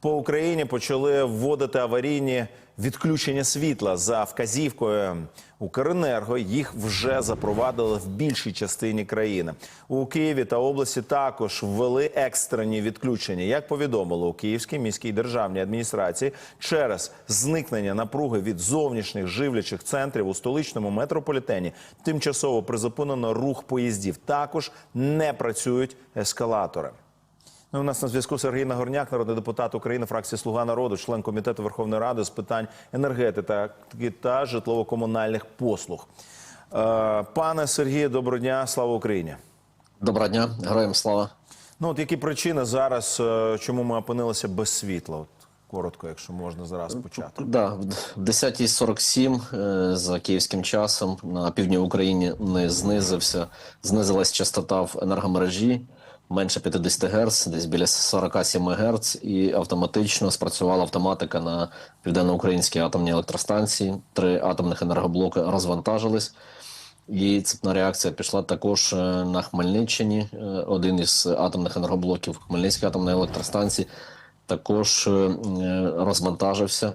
По Україні почали вводити аварійні відключення світла за вказівкою Укренерго. Їх вже запровадили в більшій частині країни. У Києві та області також ввели екстрені відключення. Як повідомили у Київській міській державній адміністрації, через зникнення напруги від зовнішніх живлячих центрів у столичному метрополітені тимчасово призупинено рух поїздів. Також не працюють ескалатори. Ну, у нас на зв'язку Сергій Нагорняк, народний депутат України, фракції Слуга народу, член комітету Верховної Ради з питань енергетики та житлово-комунальних послуг. Е, Пане Сергію, доброго дня, слава Україні. Доброго дня, героям слава. Ну от які причини зараз, е, чому ми опинилися без світла? От коротко, якщо можна зараз почати. Да, в 10.47 е, за київським часом на півдні України не знизився, знизилась частота в енергомережі менше 50 Гц, десь біля 47 Гц, і автоматично спрацювала автоматика на південноукраїнській атомній електростанції. Три атомних енергоблоки розвантажились. І цепна реакція пішла також е, на Хмельниччині. Е, Один із атомних енергоблоків Хмельницької атомної електростанції також е, розвантажився.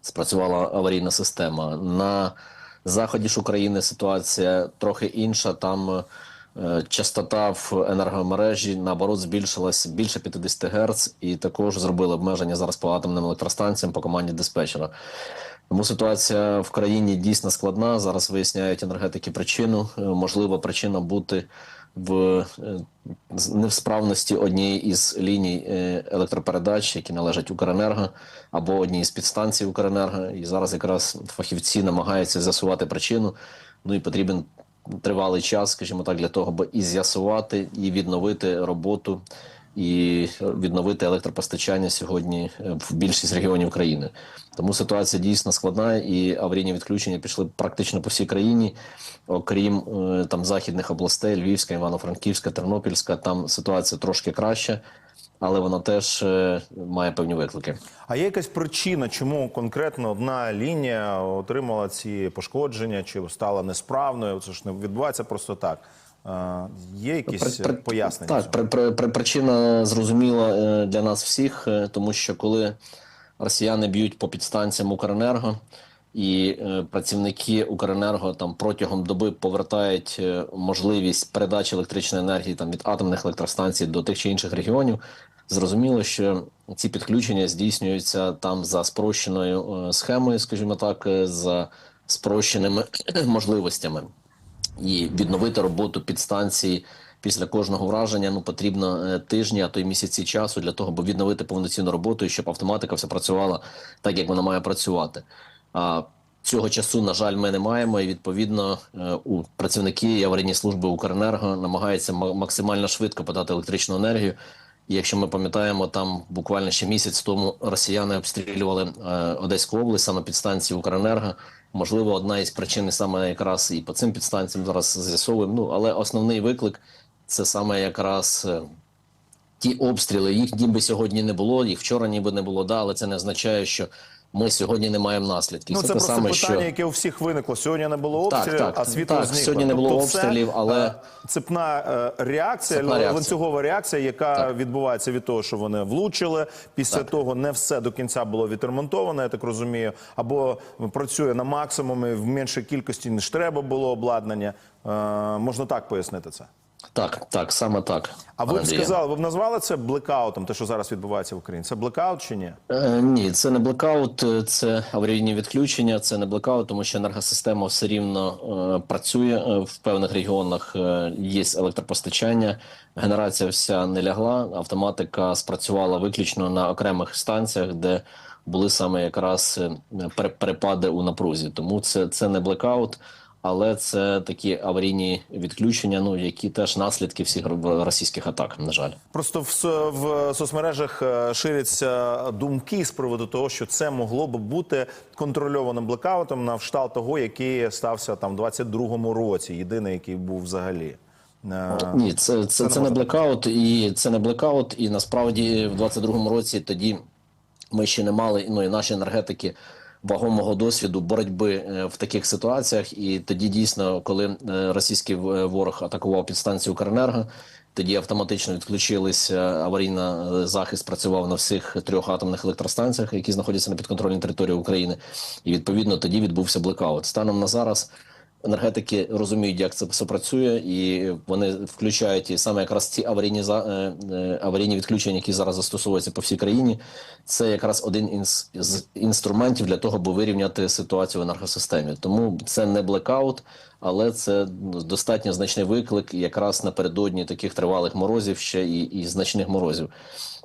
Спрацювала аварійна система. На заході ж України ситуація трохи інша. Там частота в енергомережі наоборот збільшилась більше 50 Гц, і також зробили обмеження зараз по атомним електростанціям по команді диспетчера. Тому ситуація в країні дійсно складна. Зараз виясняють енергетики причину. Е, Можливо, причина бути в е, невсправності однієї із ліній е, електропередач, які належать Укренерго, або одній з підстанцій Укренерго. І зараз якраз фахівці намагаються з'ясувати причину. Ну і потрібен тривалий час, скажімо так, для того, аби і з'ясувати, і відновити роботу, і відновити електропостачання сьогодні е, в більшість регіонів країни. Тому ситуація дійсно складна, і аварійні відключення пішли практично по всій країні, окрім е, там західних областей, Львівська, Івано-Франківська, Тернопільська. Там ситуація трошки краща, але вона теж е, має певні виклики. А є якась причина, чому конкретно одна лінія отримала ці пошкодження чи стала несправною? Це ж не відбувається просто так. Е, Є якісь При- при- пояснення? Так, при, при, при, причина зрозуміла е, для нас всіх, тому що коли росіяни б'ють по підстанціям Укренерго, і е, працівники Укренерго там протягом доби повертають е, можливість передачі електричної енергії там від атомних електростанцій до тих чи інших регіонів. Зрозуміло, що ці підключення здійснюються там за спрощеною е, схемою, скажімо так, за спрощеними можливостями і відновити роботу підстанції після кожного враження ну потрібно тижні, а то й місяці часу для того, аби відновити повноцінну роботу і щоб автоматика все працювала так, як вона має працювати. А цього часу, на жаль, ми не маємо. І відповідно е, у працівники і аварійні служби Укренерго намагаються максимально швидко подати електричну енергію. І якщо ми пам'ятаємо, там буквально ще місяць тому росіяни обстрілювали е, Одеську область саме підстанції Укренерго. Можливо, одна із причин саме якраз і по цим підстанціям зараз з'ясовуємо. Ну але основний виклик це саме якраз е, ті обстріли. Їх ніби сьогодні не було, їх вчора ніби не було. Да, але це не означає, що ми сьогодні не маємо наслідків. Ну, це, те просто саме, питання, що яке у всіх виникло. Сьогодні не було обстрілів, так, а світло так, зникло. сьогодні не було Тобто обстрілів, але- е, цепна е, реакція, Цепна реакція. ланцюгова реакція, яка Так. відбувається від того, що вони влучили. Після того не все до кінця було відремонтовано, я так розумію, або працює на максимумі в меншій кількості ніж треба було обладнання. Е, можна так пояснити це. Так, так, саме так. А ви б сказали, ви б назвали це блекаутом, те, що зараз відбувається в Україні? Це блекаут чи ні? Е, ні, це не блекаут, е, це аварійні відключення, це не блекаут, тому що енергосистема все рівно е, працює е, в певних регіонах. Е, є електропостачання, генерація вся не лягла. Автоматика спрацювала виключно на окремих станціях, де були саме якраз е, пере- перепади у напрузі. Тому це, це не блекаут. Але це такі аварійні відключення, ну які теж наслідки всіх російських атак, на жаль. Просто в, в соцмережах е, ширяться думки з приводу того, що це могло б бути контрольованим блекаутом на кшталт того, який стався там в 22-му році, єдиний, який був взагалі. Е, Ні, це, це, не це, не блекаут, і це не блекаут. І насправді в 22-му році тоді ми ще не мали ну і наші енергетики вагомого досвіду боротьби е, в таких ситуаціях. І тоді дійсно, коли е, російський ворог атакував підстанцію Укренерго, Тоді автоматично відключилися аварійна е, захист працював на всіх трьох атомних електростанціях, які знаходяться на підконтрольній території України. І відповідно тоді відбувся блекаут. Станом на зараз енергетики розуміють, як це все працює, і вони включають і саме якраз ці аварійні за е, е, аварійні відключення, які зараз застосовуються по всій країні. Це якраз один із, інструментів для того, аби вирівняти ситуацію в енергосистемі. Тому це не блекаут, але це достатньо значний виклик, якраз напередодні таких тривалих морозів ще і, і значних морозів.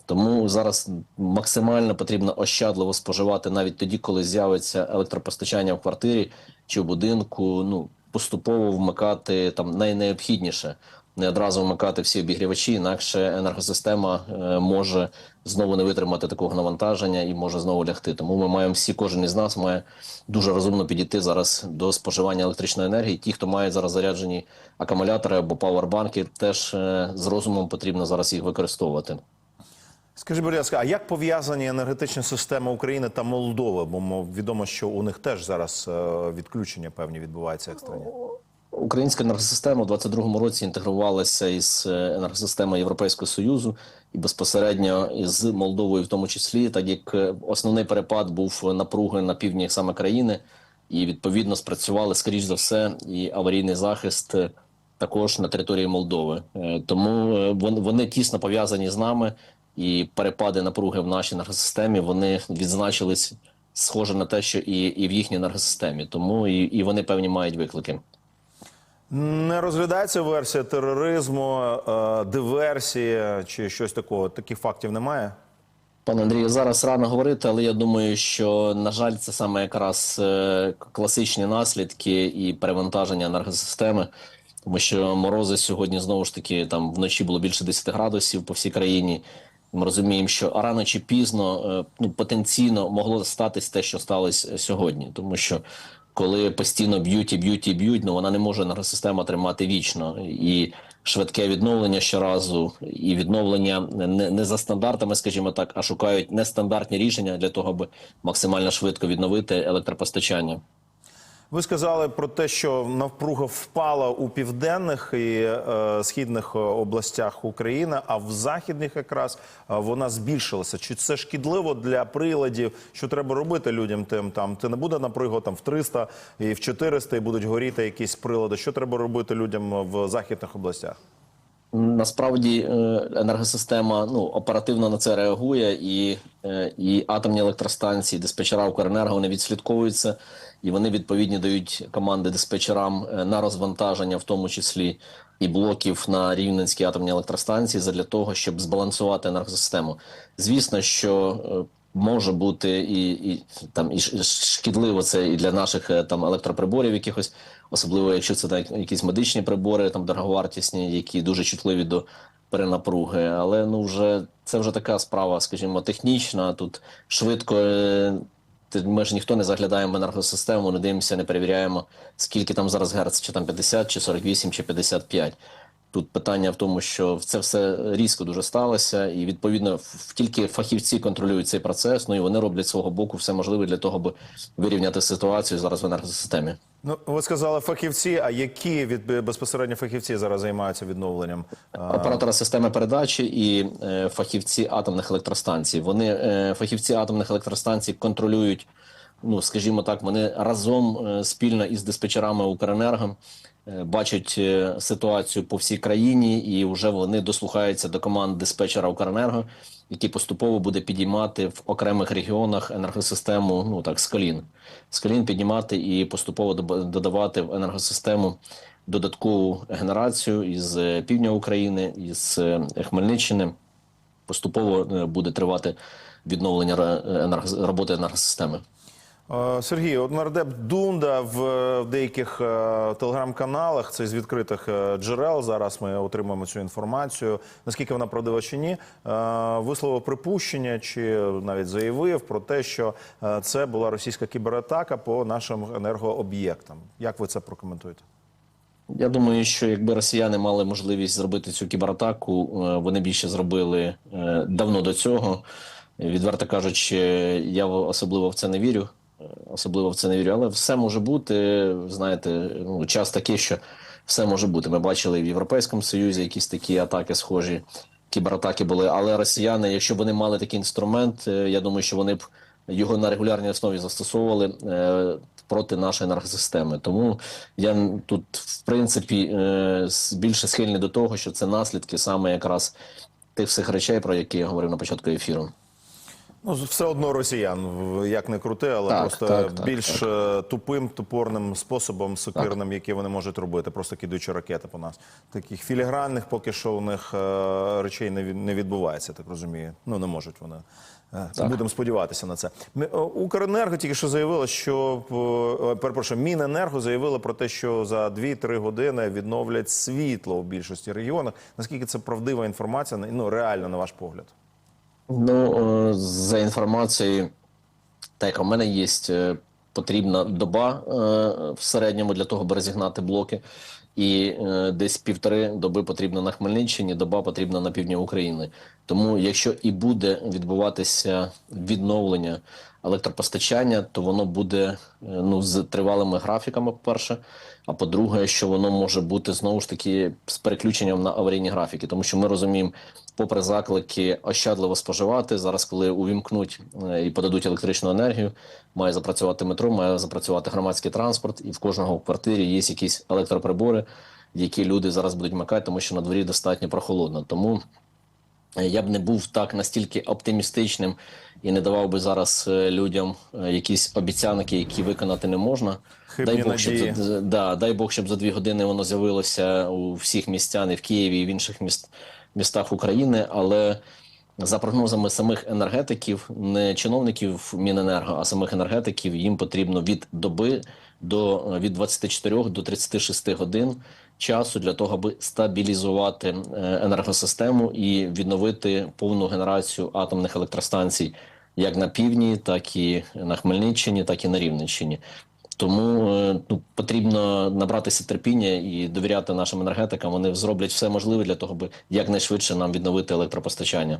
Тому зараз максимально потрібно ощадливо споживати навіть тоді, коли з'явиться електропостачання в квартирі чи в будинку. Ну поступово вмикати там найнеобхідніше, не одразу вмикати всі обігрівачі, інакше енергосистема е, може знову не витримати такого навантаження і може знову лягти. Тому ми маємо всі, кожен із нас має дуже розумно підійти зараз до споживання електричної енергії. Ті, хто має зараз заряджені акумулятори або павербанки, теж е, з розумом потрібно зараз їх використовувати. Скажіть, будь ласка, а як пов'язані енергетичні системи України та Молдови? Бо відомо, що у них теж зараз е, відключення певні відбуваються екстрені. Українська енергосистема у 22-му році інтегрувалася із е, енергосистемою Європейського Союзу і безпосередньо із Молдовою, в тому числі, так як е, основний перепад був напруги на півдні саме країни, і відповідно спрацювали скоріш за все і аварійний захист також на території Молдови. Тому вони тісно пов'язані з нами, і перепади напруги в нашій енергосистемі вони відзначились схоже на те, що і, і в їхній енергосистемі. Тому і, і вони певні мають виклики. Не розглядається версія тероризму, е, диверсії чи щось такого. Таких фактів немає. Пане Андрію, зараз рано говорити, але я думаю, що на жаль, це саме якраз е, класичні наслідки і перевантаження енергосистеми, тому що морози сьогодні знову ж таки там вночі було більше 10 градусів по всій країні. Ми розуміємо, що рано чи пізно е, ну потенційно могло статись те, що сталося сьогодні, тому що коли постійно б'ють і б'ють і б'ють, ну вона не може енергосистема тримати вічно і швидке відновлення щоразу, і відновлення не, не за стандартами, скажімо так, а шукають нестандартні рішення для того, аби максимально швидко відновити електропостачання. Ви сказали про те, що навпруга впала у південних і е, східних е, областях України, а в західних якраз е, вона збільшилася. Чи це шкідливо для приладів? Що треба робити людям? Тим там ти не буде наприклад там в 300 і в 400 і будуть горіти якісь прилади. Що треба робити людям в західних областях? Насправді е, енергосистема ну оперативно на це реагує, і, е, і атомні електростанції, диспетчера Укренерго вони відслідковуються, і вони відповідні дають команди диспетчерам е, на розвантаження, в тому числі і блоків на Рівненській атомній електростанції, задля того, щоб збалансувати енергосистему. Звісно, що може бути і, і там і шкідливо це і для наших е, там електроприборів, якихось, особливо якщо це так, якісь медичні прибори, там дороговартісні, які дуже чутливі до перенапруги. Але ну вже це вже така справа, скажімо, технічна. Тут швидко. е, Ми ж ніхто не заглядаємо в енергосистему, не дивимося, не перевіряємо, скільки там зараз герц, чи там 50, чи 48, чи 55. Тут питання в тому, що це все різко дуже сталося, і відповідно тільки фахівці контролюють цей процес. Ну і вони роблять свого боку все можливе для того, аби вирівняти ситуацію зараз в енергосистемі. Ну ви сказали фахівці. А які від безпосередньо фахівці зараз займаються відновленням? Оператора системи передачі і е, фахівці атомних електростанцій. Вони е, фахівці атомних електростанцій контролюють. Ну, скажімо так, вони разом е, спільно із диспетчерами Укренерго бачать е, ситуацію по всій країні, і вже вони дослухаються до команд диспетчера Укренерго, який поступово буде підіймати в окремих регіонах енергосистему. Ну так з колін, з колін піднімати і поступово додавати в енергосистему додаткову генерацію із е, півдня України, із е, Хмельниччини. Поступово е, буде тривати відновлення роботи енергосистеми. Е, Сергій, от нардеп Дунда в е, деяких е, телеграм-каналах, це з відкритих джерел. Зараз ми отримуємо цю інформацію. Наскільки вона правдива чи ні, висловив припущення чи навіть заявив про те, що це була російська кібератака по нашим енергооб'єктам. Як ви це прокоментуєте? Я думаю, що якби росіяни мали можливість зробити цю кібератаку, вони більше зробили давно до цього. Відверто кажучи, я особливо в це не вірю. Особливо в це не вірю, але все може бути. Знаєте, ну час такий, що все може бути. Ми бачили в Європейському Союзі якісь такі атаки схожі, кібератаки були. Але росіяни, якщо б вони мали такий інструмент, е, я думаю, що вони б його на регулярній основі застосовували е, проти нашої енергосистеми. Тому я тут, в принципі, е, більше схильний до того, що це наслідки саме якраз тих всіх речей, про які я говорив на початку ефіру. Ну, все одно росіян, як не крути, але Так, просто так, так, більш е, тупим, тупорним способом, сокирним, який вони можуть робити, просто кидаючи ракети по нас. Таких філігранних поки що у них е, речей не, не відбувається, так розумію. Ну, не можуть вони. Е, Будемо сподіватися на це. Ми- Укренерго тільки що заявило, що перепрошую, Міненерго заявило про те, що за 2-3 години відновлять світло у більшості регіонах. Наскільки це правдива інформація? Ну реально на ваш погляд? Ну, е, за інформацією, так у мене є, е, потрібна доба е, в середньому для того, аби розігнати блоки. І десь півтори доби потрібно на Хмельниччині, доба потрібна на півдні України. Тому, якщо і буде відбуватися відновлення електропостачання, то воно буде ну з тривалими графіками, по-перше. А по-друге, що воно може бути знову ж таки з переключенням на аварійні графіки, тому що ми розуміємо, попри заклики ощадливо споживати зараз, коли увімкнуть е, і подадуть електричну енергію, має запрацювати метро, має запрацювати громадський транспорт, і в кожного в квартирі є якісь електроприбори, які люди зараз будуть вмикати, тому що на дворі достатньо прохолодно. Тому Е, я б не був так настільки оптимістичним і не давав би зараз е, людям якісь обіцянки, які виконати не можна. Хибні дай Бог, щоб за, да, дай Бог, щоб за дві години воно з'явилося у всіх містян і в Києві і в інших міст, містах України. Але за прогнозами самих енергетиків, не чиновників Міненерго, а самих енергетиків, їм потрібно від доби до від 24 до 36 годин часу для того, аби стабілізувати е, енергосистему і відновити повну генерацію атомних електростанцій як на півдні, так і на Хмельниччині, так і на Рівненщині. Тому е, ну, потрібно набратися терпіння і довіряти нашим енергетикам. Вони зроблять все можливе для того, аби якнайшвидше нам відновити електропостачання.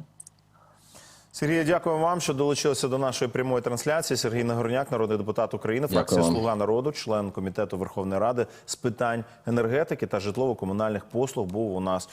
Сергій, дякую вам, що долучилися до нашої прямої трансляції. Сергій Нагорняк, народний депутат України, фракція. Слуга народу, член комітету Верховної Ради з питань енергетики та житлово-комунальних послуг, був у нас